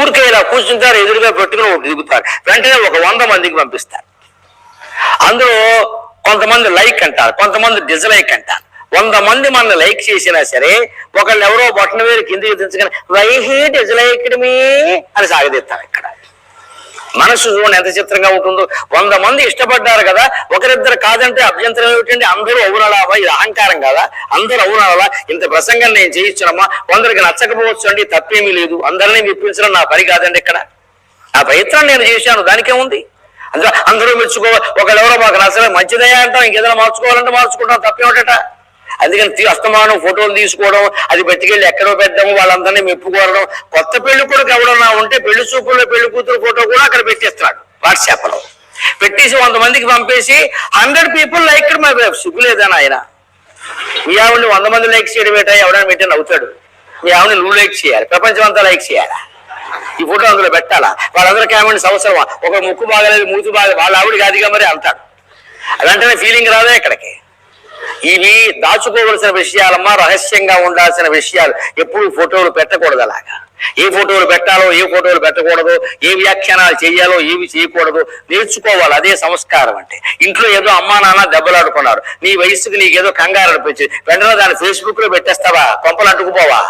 ఊరికే ఇలా కూర్చుంటారు ఎదురుగా పెట్టుకుని ఒకటి దిగుతారు వెంటనే ఒక వంద మందికి పంపిస్తారు. అందులో కొంతమంది లైక్ అంటారు కొంతమంది డిజ్లైక్ అంటారు. వంద మంది మన లైక్ చేసినా సరే ఒకళ్ళు ఎవరో బొట్టన వేరు కిందికి దించగానే వై హీ డిజ్లైక్డ్ మీ? అని సాగదీస్తారు ఇక్కడ. మనసు చూడండి ఎంత చిత్రంగా ఉంటుందో. వంద మంది ఇష్టపడ్డారు కదా. ఒకరిద్దరు కాదంటే అభ్యంతరం ఏమిటంటే అందరూ అవునాలావా ఇది అహంకారం కదా. అందరూ అవునాలా? ఇంత ప్రసంగం నేను చేయించడమా కొందరికి నచ్చకపోవచ్చు అండి తప్పేమీ లేదు. అందరినీ మెప్పించడం నా పని కాదండి ఇక్కడ. ఆ ప్రయత్నం నేను చేశాను. దానికేముంది అందులో అందరూ మెచ్చుకో ఒకళ్ళు ఎవరో మాకు నచ్చలేదు. మంచిదయ్యా అంటాం ఇంకేదైనా మార్చుకోవాలంటే మార్చుకుంటాం. తప్పేమిటట అందుకని తీ- అస్తమానం ఫోటోలు తీసుకోవడం అది పెట్టుకెళ్ళి ఎక్కడో పెట్టడం వాళ్ళందరినీ మెప్పుకోవడం కొత్త పెళ్ళి కొడుకు ఎవడన్నా ఉంటే పెళ్ళి చూపుల్లో పెళ్ళి కూతురు ఫోటో కూడా అక్కడ పెట్టేస్తున్నాడు వాట్సాప్లో పెట్టేసి వంద మందికి పంపేసి హండ్రెడ్ పీపుల్ లైక్ మై సిగ్గులేదని ఆయన మీ ఆవిడని వంద మంది లైక్ చేయడం ఏంటో? ఎవడని పెట్టి నవ్వుతాడు. మీ ఆవిడని నువ్వు లైక్ చేయాలి ప్రపంచం అంతా లైక్ చేయాలా? ఈ ఫోటో అందులో పెట్టాలా? వాళ్ళందరూ కామెంట్స్ అవసరమా? ఒక ముక్కు బాగలేదు మూతు బాగా వాళ్ళ ఆవిడ కాదుగా మరి అంటాడు. అలాంటి ఫీలింగ్ రాదా ఇక్కడికి? ఇవి దాచుకోవలసిన విషయాలమ్మా రహస్యంగా ఉండాల్సిన విషయాలు. ఎప్పుడు ఫోటోలు పెట్టకూడదు అలాగా. ఏ ఫోటోలు పెట్టాలో ఏ ఫోటోలు పెట్టకూడదు ఏ వ్యాఖ్యానాలు చేయాలో ఏవి చేయకూడదు నేర్చుకోవాలి. అదే సంస్కారం అంటే. ఇంట్లో ఏదో అమ్మా నాన్న దెబ్బలాడుకున్నారు. నీ వయసుకి నీకేదో కంగారు అనిపించింది వెంటనే దాన్ని ఫేస్బుక్లో పెట్టేస్తావా? కొంపలు అంటుకుపోవా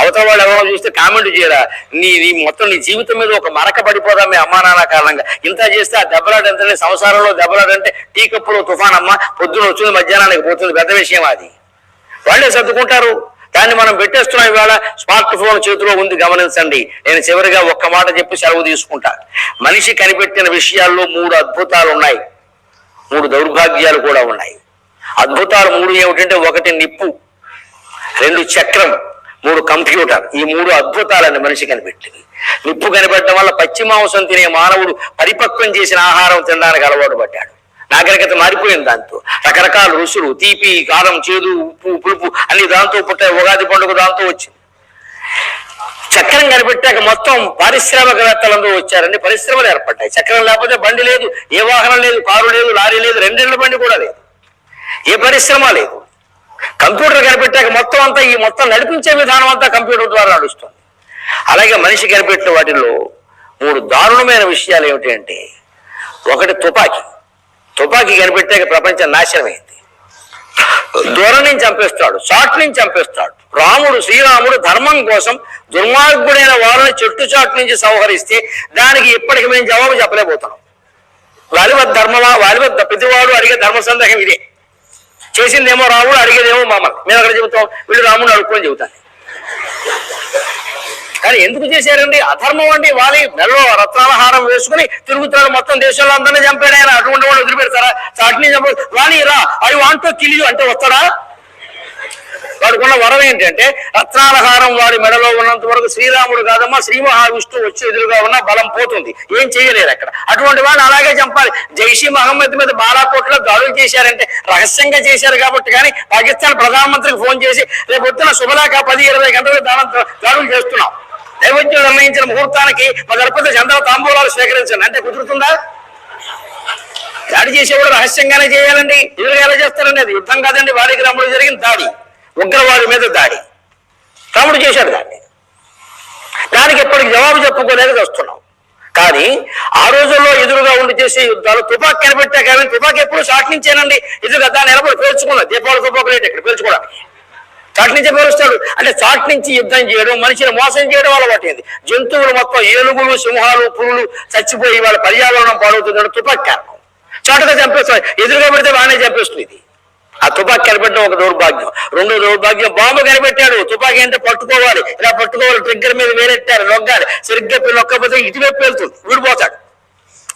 అవతల వాళ్ళు ఎవరో చూస్తే కామెంట్ చేయరా? నీ నీ మొత్తం నీ జీవితం మీద ఒక మరక పడిపోదా మీ అమ్మా నాన్న కారణంగా. ఇంత చేస్తే ఆ దెబ్బలాట ఎంత సంసారంలో దెబ్బలాడంటే టీ కప్పులో తుఫాన్ అమ్మ పొద్దున వచ్చింది మధ్యాహ్నానికి పోతుంది. పెద్ద విషయం అది. వాళ్ళే సర్దుకుంటారు. దాన్ని మనం పెట్టేస్తున్నాం ఇవాళ. స్మార్ట్ ఫోన్ చేతిలో ఉంది గమనించండి. నేను చివరిగా ఒక్క మాట చెప్పి సెలవు తీసుకుంటా. మనిషి కనిపెట్టిన విషయాల్లో మూడు అద్భుతాలు ఉన్నాయి. మూడు దౌర్భాగ్యాలు కూడా ఉన్నాయి. అద్భుతాలు మూడు ఏమిటంటే ఒకటి నిప్పు రెండు చక్రం. మూడు కంప్యూటర్ ఈ మూడు అద్భుతాలని మనిషి కనిపెట్టింది. నిప్పు కనిపెట్టడం వల్ల పచ్చి మాంసం తినే మానవుడు పరిపక్వం చేసిన ఆహారం తినడానికి అలవాటు పడ్డాడు. నాగరికత మారిపోయింది దాంతో. రకరకాల రుచులు తీపి కారం చేదు ఉప్పు పులుపు అన్ని దాంతో పుట్టాయి ఉగాది పండుగ దాంతో వచ్చింది. చక్రం కనిపెట్టాక మొత్తం పారిశ్రామికవేత్తలందరూ వచ్చారండి. పరిశ్రమలు ఏర్పడ్డాయి. చక్రం లేకపోతే బండి లేదు ఏ వాహనం లేదు కారు లేదు లారీ లేదు రెండేళ్ళ బండి కూడా లేదు. ఏ పరిశ్రమ లేదు. కంప్యూటర్ కనిపెట్టాక మొత్తం అంతా ఈ మొత్తం నడిపించే విధానం అంతా కంప్యూటర్ ద్వారా నడుస్తుంది. అలాగే మనిషి కనిపెట్టిన వాటిల్లో మూడు దారుణమైన విషయాలు ఏమిటి అంటే ఒకటి తుపాకీ. తుపాకీ కనిపెట్టాక ప్రపంచం నాశనమైంది. దూరం నుంచి చంపేస్తాడు చాట్ నుంచి చంపేస్తాడు. రాముడు శ్రీరాముడు ధర్మం కోసం దుర్మార్గుడైన వారిని చెట్టు చాటు నుంచి సంహరిస్తే దానికి ఇప్పటికి మేము జవాబు చెప్పలేకపోతున్నాం. వాలివద్ ధర్మమా? వాలివద్ ప్రతివాడు అడిగే ధర్మ సందేహం ఇదే. చేసిందేమో రాముడు అడిగేదేమో మమ్మల్ని మేము అక్కడ చెబుతాం వీళ్ళు రాముడు అడుక్కొని చెబుతాను. కానీ ఎందుకు చేశారండి? అధర్మం అండి వాలి. మెల్లో రత్నాలహారం వేసుకుని తిరుగుతున్నాడు మొత్తం దేశంలో అందరినీ చంపాడు ఆయన. అటువంటి వాళ్ళు వదిలిపెడతారా? చాటిని చంప వాణి రా. I want to kill you. అంటే వస్తాడా? వాడికున్న వరం ఏంటంటే రత్నాలహారం వాడి మెడలో ఉన్నంత వరకు శ్రీరాముడు కాదమ్మా శ్రీ మహావిష్ణువు వచ్చి ఎదురుగా ఉన్న బలం పోతుంది. ఏం చేయలేరు అక్కడ. అటువంటి వాళ్ళు అలాగే చంపాలి. జైషీ మహమ్మద్ మీద బాలాకోట్లో దాడులు చేశారంటే రహస్యంగా చేశారు కాబట్టి కానీ పాకిస్తాన్ ప్రధానమంత్రికి ఫోన్ చేసి రేపు వచ్చిన శుభలాక పది ఇరవై గంటలకు దాని దాడులు చేస్తున్నాం. దైవజ్ఞులు నిర్ణయించిన ముహూర్తానికి మా గణపతి చంద్ర తాంబూలాలు స్వీకరించండి. అంటే కుదురుతుందా? దాడి చేసేవాడు రహస్యంగానే చేయాలండి. ఎదురుగా ఎలా చేస్తారండి అది యుద్ధం కాదండి వాడికి రాముడు జరిగిన దాడి. ఉగ్రవాది మీద దాడి. రాముడు చేశాడు దాన్ని. దానికి ఎప్పటికి జవాబు చెప్పుకోలేక వస్తున్నాం. కానీ ఆ రోజుల్లో ఎదురుగా ఉండి చేసే యుద్ధాలు తుపాక్ కనిపెట్టా కానీ తుపాక్ ఎప్పుడు షాట్ నుంచేనండి ఎదురుగా దాన్ని నిలబడి పేల్చుకున్నది. దీపావళి తుపాకు లేదు ఇక్కడ పేల్చుకోవడానికి. చాట్ నుంచే పేరుస్తాడు అంటే చాట్ నుంచి యుద్ధం చేయడం మనిషిని మోసం చేయడం వల్ల అలవాటైంది జంతువులు మొత్తం ఏనుగులు సింహాలు పురులు చచ్చిపోయి వాళ్ళ పర్యావరణం పాడవుతుందని తుపాక్ కారణం. చాటుగా చంపేస్తాడు ఎదురుగా పెడితే బాగానే చంపేస్తుంది ఇది. ఆ తుపాకి కనిపెట్టడం ఒక దౌర్భాగ్యం. రెండో దౌర్భాగ్యం బాంబు కనిపెట్టాడు. తుపాకి అంటే పట్టుకోవాలి. ఇలా పట్టుకోవాలి ట్రిగ్గర్ మీద వేరెట్టారు నొగ్గాలి సరిగ్గా నొక్కపోతే ఇటువైపు వెళ్తుంది విడిపోతాడు.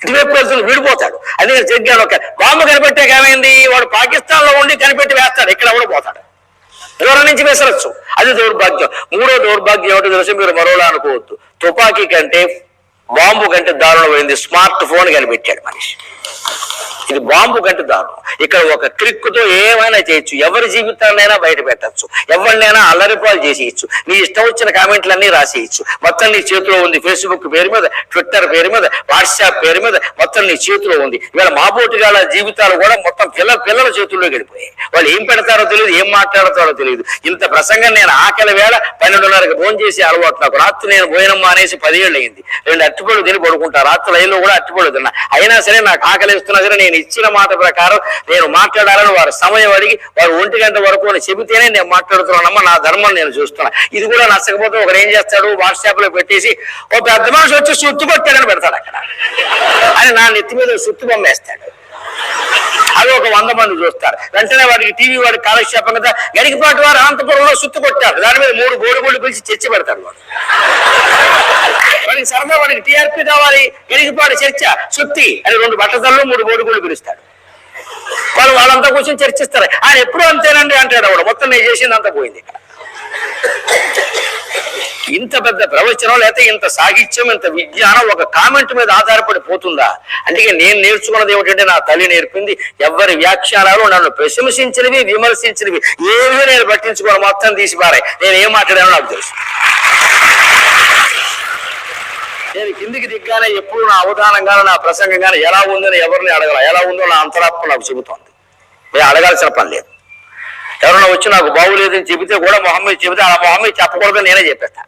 ఇటువైపు వెళ్తుంది విడిపోతాడు. అదే సరిగ్గా నొక్క బాంబు కనిపెట్టాక ఏమైంది? వాడు పాకిస్తాన్లో ఉండి కనిపెట్టి వేస్తాడు. ఇక్కడ కూడా పోతాడు. దూరం నుంచి వేసరచ్చు? అది దౌర్భాగ్యం. మూడో దౌర్భాగ్యం ఏమిటో తెలుసు మీరు మరోలా అనుకోవద్దు. తుపాకీ కంటే బాంబు కంటే దారుణమైంది స్మార్ట్ ఫోన్ కనిపెట్టాడు మనిషి. ఇది బాంబు కంటే దారుణం. ఇక్కడ ఒక క్లిక్తో ఏమైనా చేయొచ్చు. ఎవరి జీవితాన్నైనా బయట పెట్టచ్చు. ఎవరినైనా అల్లరిపాలు చేసేయచ్చు. నీ ఇష్టం వచ్చిన కామెంట్లన్నీ రాసేయచ్చు. మొత్తం నీ చేతిలో ఉంది ఫేస్బుక్ పేరు మీద ట్విట్టర్ పేరు మీద వాట్సాప్ పేరు మీద మొత్తం నీ చేతిలో ఉంది. ఇవాళ మాబోటిగాళ్ళ జీవితాలు కూడా మొత్తం పిల్ల పిల్లల చేతుల్లో గడిపోయాయి వాళ్ళు ఏం పెడతారో తెలియదు ఏం మాట్లాడతారో తెలియదు. ఇంత ప్రసంగం నేను ఆకలి వేళ పన్నెండున్నరకు ఫోన్ చేసి అలవాటు నాకు. రాత్రి నేను పోయినమ్మా అనేసి పదేళ్ళు అయింది. రెండు అట్టిపళ్ళు తిని పడుకుంటా. రాత్రి లైన్లో కూడా అట్టిపళ్ళు తిన్నా. అయినా సరే నాకు ఆకలి ఇస్తున్నా సరే నేను ఇచ్చిన మాట ప్రకారం నేను మాట్లాడాలని వారు సమయం అడిగి వారు ఒంటి గంట వరకు అని చెబితేనే నేను మాట్లాడుతున్నానమ్మా నా ధర్మం నేను చూస్తున్నా. ఇది కూడా నచ్చకపోతే ఒకరు ఏం చేస్తాడు? వాట్సాప్లో పెట్టేసి ఓ పెద్ద మనిషి వచ్చి సుత్తు కొట్టాడని పెడతాడు అక్కడ. అని నా నెత్తి మీద సుత్తు బొమ్మేస్తాడు. అవి ఒక వంద మంది చూస్తారు. వెంటనే వాడికి టీవీ వాడికి కాలక్షేపం కదా. గడికిపాటి వారు అనంతపురంలో సుత్తు కొట్టారు. దాని మీద మూడు గోడుగోళ్ళు పిలిచి చర్చ పెడతారు వాడు. వాడికి సరదా వాడికి టీఆర్పీ కావాలి గడికిపాటి చర్చ సుత్తి అని రెండు బట్టతల్లో మూడు గోడుగోళ్ళు పిలుస్తాడు. వాళ్ళు వాళ్ళంతా కూర్చొని చర్చిస్తారు. ఆయన ఎప్పుడు అంతేనండి అంటాడు వాడు. మొత్తం నేను చేసింది అంతా పోయింది. ఇంత పెద్ద ప్రవచనం లేకపోతే ఇంత సాహిత్యం ఇంత విజ్ఞానం ఒక కామెంట్ మీద ఆధారపడి పోతుందా? అందుకే నేను నేర్చుకున్నది ఏమిటంటే నా తల్లి నేర్పింది ఎవరి వ్యాఖ్యానాలు నన్ను ప్రశంసించినవి విమర్శించినవి. ఏమీ నేను పట్టించుకోవడం మొత్తం తీసి పారాయి. నేను ఏం మాట్లాడానో నాకు తెలుసు. నేను కిందికి దిగ్గానే ఎప్పుడు నా అవధానంగానే నా ప్రసంగంగానే ఎలా ఉందని ఎవరిని అడగల. ఎలా ఉందో నా అంతరాత్మ నాకు చెబుతోంది. నేను అడగాల్సిన పని లేదు. ఎవరైనా వచ్చి నాకు బాగులేదని చెబితే కూడా మొహమ్మద్ చెబితే అలా మొహమ్మద్ చెప్పకూడదని నేనే చెప్పేస్తా.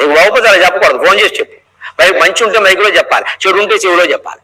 నీకు బాగుపోతే అలా చెప్పకూడదు. ఫోన్ చేసి చెప్పు. మైక్ మంచి ఉంటే మైకులో చెప్పాలి. చెడు ఉంటే చెవిలో చెప్పాలి.